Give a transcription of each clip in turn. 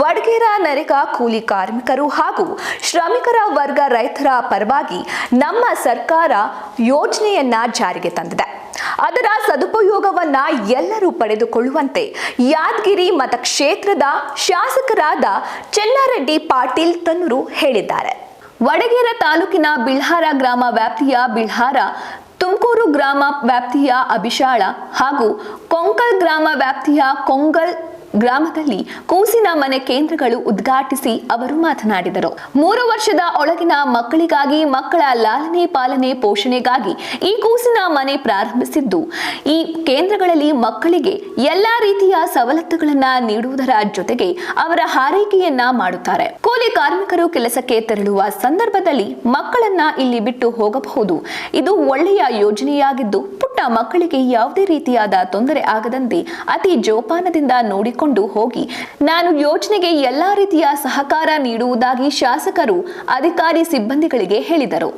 ವಡಗೇರ ನರೇಗಾ ಕೂಲಿ ಕಾರ್ಮಿಕರು ಹಾಗೂ ಶ್ರಮಿಕರ ವರ್ಗ ರೈತರ ಪರವಾಗಿ ನಮ್ಮ ಸರ್ಕಾರ ಯೋಜನೆಯನ್ನ ಜಾರಿಗೆ ತಂದಿದೆ. ಅದರ ಸದುಪಯೋಗವನ್ನ ಎಲ್ಲರೂ ಪಡೆದುಕೊಳ್ಳುವಂತೆ ಯಾದಗಿರಿ ಮತಕ್ಷೇತ್ರದ ಶಾಸಕರಾದ ಚೆನ್ನಾರೆಡ್ಡಿ ಪಾಟೀಲ್ ತನ್ನೂರು ಹೇಳಿದ್ದಾರೆ. ವಡಗೇರ ತಾಲೂಕಿನ ಬಿಳ್ಹಾರ ಗ್ರಾಮ ವ್ಯಾಪ್ತಿಯ ಬಿಳ್ಹಾರ ತುಮಕೂರು ಗ್ರಾಮ ವ್ಯಾಪ್ತಿಯ ಅಭಿಶಾಳ ಹಾಗೂ ಕೊಂಕಲ್ ಗ್ರಾಮ ವ್ಯಾಪ್ತಿಯ ಕೊಂಗಲ್ ಗ್ರಾಮದಲ್ಲಿ ಕೂಸಿನ ಮನೆ ಕೇಂದ್ರಗಳು ಉದ್ಘಾಟಿಸಿ ಅವರು ಮಾತನಾಡಿದರು. ಮೂರು ವರ್ಷದ ಒಳಗಿನ ಮಕ್ಕಳಿಗಾಗಿ ಮಕ್ಕಳ ಲಾಲನೆ ಪಾಲನೆ ಪೋಷಣೆಗಾಗಿ ಈ ಕೂಸಿನ ಮನೆ ಪ್ರಾರಂಭಿಸಿದ್ದು. ಈ ಕೇಂದ್ರಗಳಲ್ಲಿ ಮಕ್ಕಳಿಗೆ ಎಲ್ಲಾ ರೀತಿಯ ಸವಲತ್ತುಗಳನ್ನ ನೀಡುವುದರ ಜೊತೆಗೆ ಅವರ ಹಾರೈಕೆಯನ್ನ ಮಾಡುತ್ತಾರೆ. ಕೂಲಿ ಕಾರ್ಮಿಕರು ಕೆಲಸಕ್ಕೆ ತೆರಳುವ ಸಂದರ್ಭದಲ್ಲಿ ಮಕ್ಕಳನ್ನ ಇಲ್ಲಿ ಬಿಟ್ಟು ಹೋಗಬಹುದು. ಇದು ಒಳ್ಳೆಯ ಯೋಜನೆಯಾಗಿದ್ದು, ಪುಟ್ಟ ಮಕ್ಕಳಿಗೆ ಯಾವುದೇ ರೀತಿಯಾದ ತೊಂದರೆ ಆಗದಂತೆ ಅತಿ ಜೋಪಾನದಿಂದ ನೋಡಿಕೊಂಡು ಹೋಗಿ ನಾನು ಯೋಜನೆಗೆ ಎಲ್ಲಾ ರೀತಿಯ ಸಹಕಾರ ನೀಡುವುದಾಗಿ ಶಾಸಕರು ಅಧಿಕಾರಿ ಸಿಬ್ಬಂದಿಗಳಿಗೆ ಹೇಳಿದರು.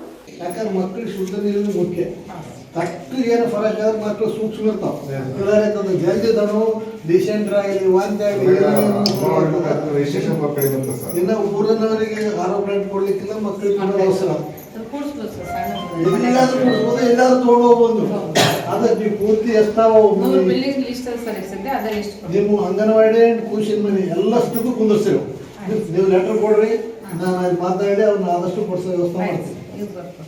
ಏನು ಫರಕ್ ಆದ್ರೆ ಮಕ್ಕಳು ಸೂಕ್ಷ್ಮ ಇರ್ತಾವೆ. ಆಗಲಿ ವಾಂತಿ ಆಗಲಿ ಇನ್ನು ಊರಿನವರಿಗೆ ಆರೋಗ್ಯ ಕೊಡ್ಲಿಕ್ಕಿಲ್ಲ ಮಕ್ಕಳಿಗೆ ಅವಸರ. ಎಲ್ಲಾದ್ರೂ ಎಲ್ಲಾದ್ರೂ ತೊಗೊಂಡು ಹೋಗ್ಬೋದು. ನೀವು ಪೂರ್ತಿ ಎಷ್ಟಾವ ಬಿಲ್ಡಿಂಗ್ ಲಿಸ್ಟ್ ಸರ್ ಸದ್ಯ ಅದ ಲಿಸ್ಟ್ ನಿಮ್ಮ ಅಂಗನವಾಡಿ ಕೂಶಿನ ಮನೆ ಎಲ್ಲಷ್ಟಕ್ಕೂ ಕುಂದಿರ್ತೀವಿ ನೀವು ಲೆಟರ್ ಕೊಡ್ರಿ ನಾನು ಅಲ್ಲಿ ಮಾತಾಡಿ ಅವ್ರನ್ನ ಆದಷ್ಟು ಕೊಡಿಸೋ ವ್ಯವಸ್ಥೆ ಮಾಡ್ತೀನಿ.